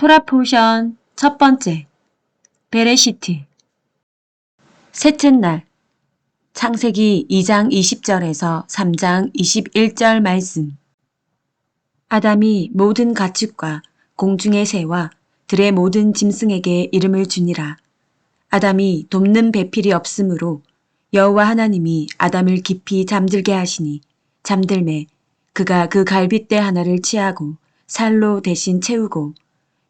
토라 포션 첫 번째. 베레시트 셋째 날. 창세기 2장 20절에서 3장 21절 말씀. 아담이 모든 가축과 공중의 새와 들의 모든 짐승에게 이름을 주니라. 아담이 돕는 배필이 없으므로 여호와 하나님이 아담을 깊이 잠들게 하시니 잠들매 그가 그 갈빗대 하나를 취하고 살로 대신 채우고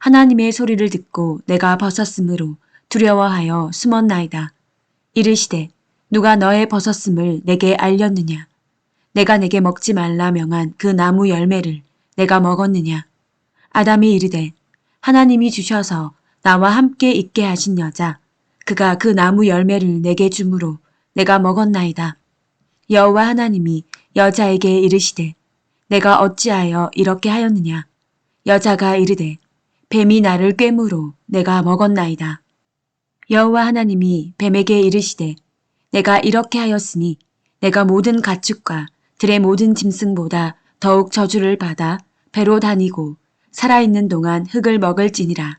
하나님의 소리를 듣고 내가 벗었으므로 두려워하여 숨었나이다. 이르시되 누가 너의 벗었음을 내게 알렸느냐. 내가 내게 먹지 말라 명한 그 나무 열매를 내가 먹었느냐. 아담이 이르되 하나님이 주셔서 나와 함께 있게 하신 여자 그가 그 나무 열매를 내게 주므로 내가 먹었나이다. 여호와 하나님이 여자에게 이르시되 내가 어찌하여 이렇게 하였느냐. 여자가 이르되 뱀이 나를 꿰므로 내가 먹었나이다. 여호와 하나님이 뱀에게 이르시되 내가 이렇게 하였으니 내가 모든 가축과 들의 모든 짐승보다 더욱 저주를 받아 배로 다니고 살아있는 동안 흙을 먹을지니라.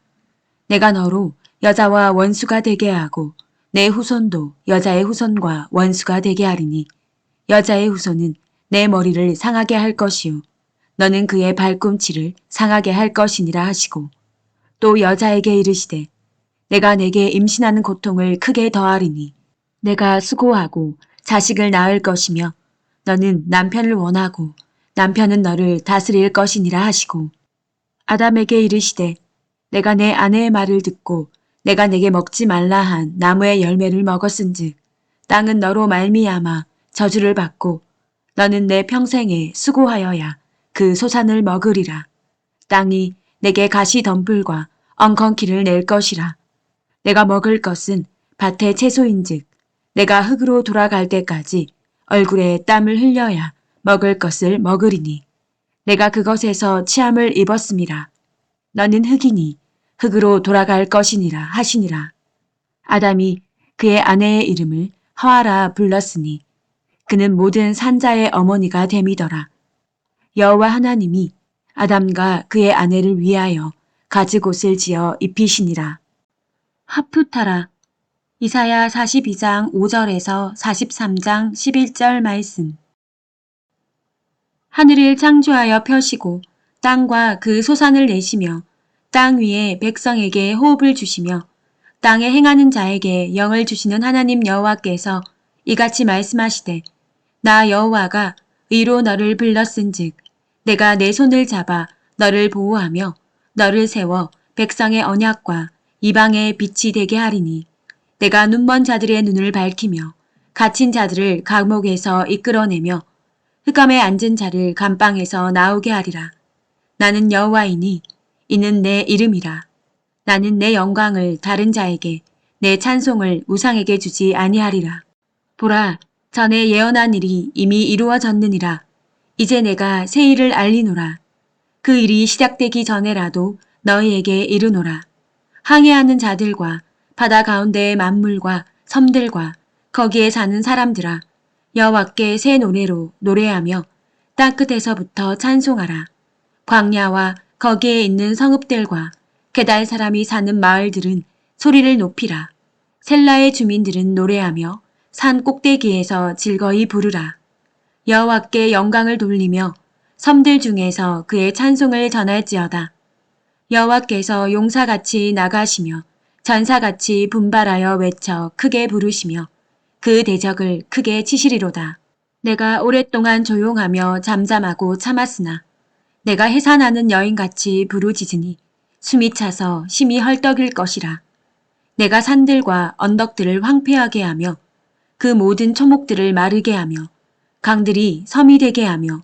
내가 너로 여자와 원수가 되게 하고 내 후손도 여자의 후손과 원수가 되게 하리니 여자의 후손은 내 머리를 상하게 할 것이요 너는 그의 발꿈치를 상하게 할 것이니라 하시고 또 여자에게 이르시되 내가 내게 임신하는 고통을 크게 더하리니 내가 수고하고 자식을 낳을 것이며 너는 남편을 원하고 남편은 너를 다스릴 것이니라 하시고 아담에게 이르시되 내가 내 아내의 말을 듣고 내가 내게 먹지 말라 한 나무의 열매를 먹었은즉 땅은 너로 말미암아 저주를 받고 너는 내 평생에 수고하여야 그 소산을 먹으리라. 땅이 내게 가시 덤불과 엉겅퀴를 낼 것이라. 내가 먹을 것은 밭의 채소인즉 내가 흙으로 돌아갈 때까지 얼굴에 땀을 흘려야 먹을 것을 먹으리니 내가 그것에서 치함을 입었음이라 너는 흙이니 흙으로 돌아갈 것이니라 하시니라. 아담이 그의 아내의 이름을 하와라 불렀으니 그는 모든 산자의 어머니가 됨이더라. 여호와 하나님이 아담과 그의 아내를 위하여 가죽옷을 지어 입히시니라. 하프타라 이사야 42장 5절에서 43장 11절 말씀. 하늘을 창조하여 펴시고 땅과 그 소산을 내시며 땅 위에 백성에게 호흡을 주시며 땅에 행하는 자에게 영을 주시는 하나님 여호와께서 이같이 말씀하시되 나 여호와가 의로 너를 불렀은즉 내가 내 손을 잡아 너를 보호하며 너를 세워 백성의 언약과 이방의 빛이 되게 하리니 내가 눈먼 자들의 눈을 밝히며 갇힌 자들을 감옥에서 이끌어내며 흑암에 앉은 자를 감방에서 나오게 하리라. 나는 여호와이니 이는 내 이름이라. 나는 내 영광을 다른 자에게 내 찬송을 우상에게 주지 아니하리라. 보라, 전에 예언한 일이 이미 이루어졌느니라. 이제 내가 새 일을 알리노라. 그 일이 시작되기 전에라도 너희에게 이르노라. 항해하는 자들과 바다 가운데의 만물과 섬들과 거기에 사는 사람들아 여호와께 새 노래로 노래하며 땅 끝에서부터 찬송하라. 광야와 거기에 있는 성읍들과 게달 사람이 사는 마을들은 소리를 높이라. 셀라의 주민들은 노래하며 산 꼭대기에서 즐거이 부르라. 여호와께 영광을 돌리며 섬들 중에서 그의 찬송을 전할지어다. 여호와께서 용사같이 나가시며 전사같이 분발하여 외쳐 크게 부르시며 그 대적을 크게 치시리로다. 내가 오랫동안 조용하며 잠잠하고 참았으나 내가 해산하는 여인같이 부르짖으니 숨이 차서 심히 헐떡일 것이라. 내가 산들과 언덕들을 황폐하게 하며 그 모든 초목들을 마르게 하며 강들이 섬이 되게 하며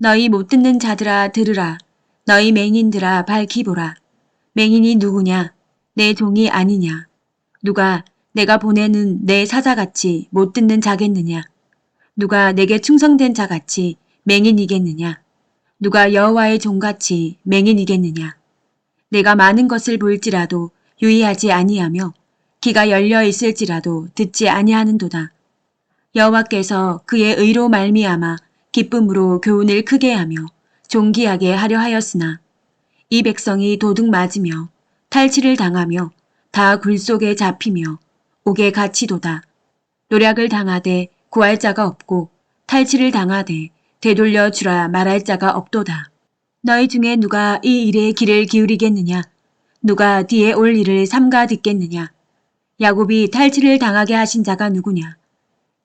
너희 못 듣는 자들아 들으라. 너희 맹인들아 밝히 보라. 맹인이 누구냐? 내 종이 아니냐? 누가 내가 보내는 내 사자같이 못 듣는 자겠느냐? 누가 내게 충성된 자같이 맹인이겠느냐? 누가 여호와의 종같이 맹인이겠느냐? 내가 많은 것을 볼지라도 유의하지 아니하며 귀가 열려 있을지라도 듣지 아니하는도다. 여호와께서 그의 의로 말미암아 기쁨으로 교훈을 크게 하며 존귀하게 하려 하였으나 이 백성이 도둑 맞으며 탈취를 당하며 다 굴 속에 잡히며 옥에 갇히도다. 노략을 당하되 구할 자가 없고 탈취를 당하되 되돌려 주라 말할 자가 없도다. 너희 중에 누가 이 일에 귀를 기울이겠느냐? 누가 뒤에 올 일을 삼가 듣겠느냐? 야곱이 탈취를 당하게 하신 자가 누구냐?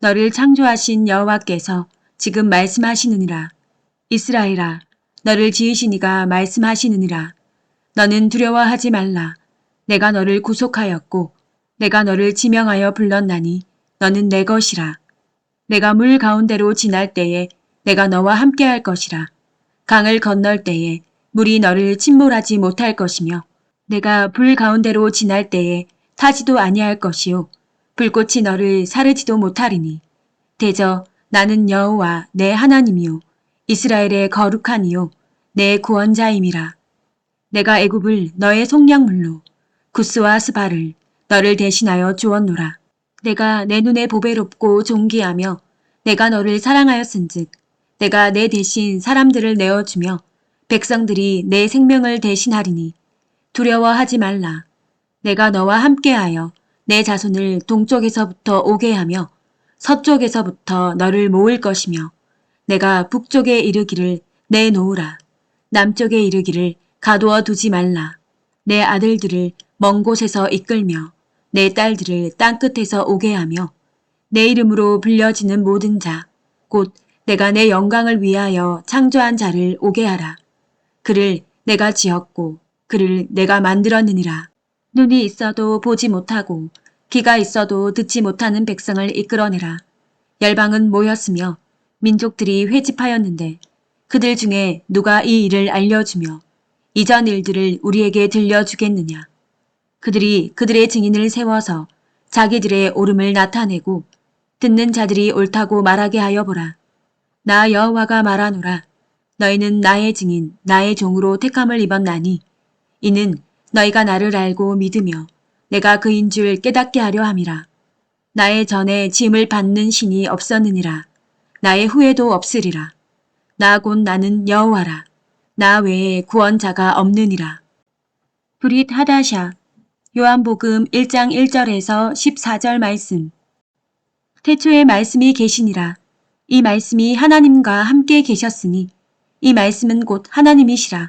너를 창조하신 여호와께서 지금 말씀하시느니라. 이스라엘아 너를 지으신 이가 말씀하시느니라. 너는 두려워하지 말라. 내가 너를 구속하였고 내가 너를 지명하여 불렀나니 너는 내 것이라. 내가 물 가운데로 지날 때에 내가 너와 함께할 것이라. 강을 건널 때에 물이 너를 침몰하지 못할 것이며 내가 불 가운데로 지날 때에 타지도 아니할 것이요 불꽃이 너를 사르지도 못하리니. 대저 나는 여호와 내 하나님이요 이스라엘의 거룩한 이요 내 구원자임이라. 내가 애굽을 너의 속량물로 구스와 스바를 너를 대신하여 주었노라. 내가 내 눈에 보배롭고 존귀하며 내가 너를 사랑하였은즉 내가 내 대신 사람들을 내어주며 백성들이 내 생명을 대신하리니. 두려워하지 말라. 내가 너와 함께하여 내 자손을 동쪽에서부터 오게 하며 서쪽에서부터 너를 모을 것이며 내가 북쪽에 이르기를 내놓으라. 남쪽에 이르기를 가두어 두지 말라. 내 아들들을 먼 곳에서 이끌며 내 딸들을 땅끝에서 오게 하며 내 이름으로 불려지는 모든 자, 곧 내가 내 영광을 위하여 창조한 자를 오게 하라. 그를 내가 지었고 그를 내가 만들었느니라. 눈이 있어도 보지 못하고 귀가 있어도 듣지 못하는 백성을 이끌어내라. 열방은 모였으며 민족들이 회집하였는데 그들 중에 누가 이 일을 알려주며 이전 일들을 우리에게 들려주겠느냐. 그들이 그들의 증인을 세워서 자기들의 옳음을 나타내고 듣는 자들이 옳다고 말하게 하여 보라. 나 여호와가 말하노라. 너희는 나의 증인, 나의 종으로 택함을 입었나니 이는 너희가 나를 알고 믿으며 내가 그인 줄 깨닫게 하려 함이라. 나의 전에 짐을 받는 신이 없었느니라. 나의 후에도 없으리라. 나 곧 나는 여호와라. 나 외에 구원자가 없느니라. 브릿 하다샤 요한복음 1장 1절에서 14절 말씀 태초에 말씀이 계시니라. 이 말씀이 하나님과 함께 계셨으니 이 말씀은 곧 하나님이시라.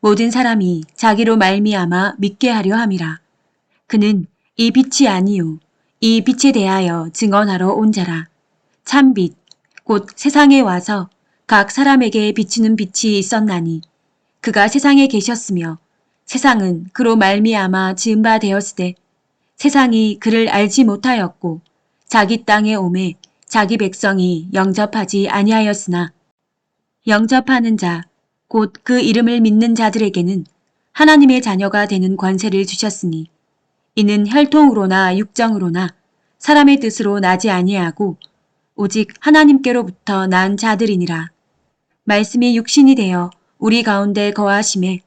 모든 사람이 자기로 말미암아 믿게 하려 함이라. 그는 이 빛이 아니요 이 빛에 대하여 증언하러 온 자라. 참 빛, 곧 세상에 와서 각 사람에게 비추는 빛이 있었나니 그가 세상에 계셨으며 세상은 그로 말미암아 지은 바 되었으되 세상이 그를 알지 못하였고 자기 땅에 오매 자기 백성이 영접하지 아니하였으나 영접하는 자, 곧 그 이름을 믿는 자들에게는 하나님의 자녀가 되는 관세를 주셨으니 이는 혈통으로나 육정으로나 사람의 뜻으로 나지 아니하고 오직 하나님께로부터 난 자들이니라. 말씀이 육신이 되어 우리 가운데 거하심에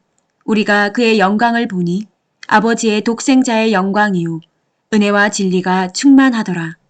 우리가 그의 영광을 보니 아버지의 독생자의 영광이요 은혜와 진리가 충만하더라.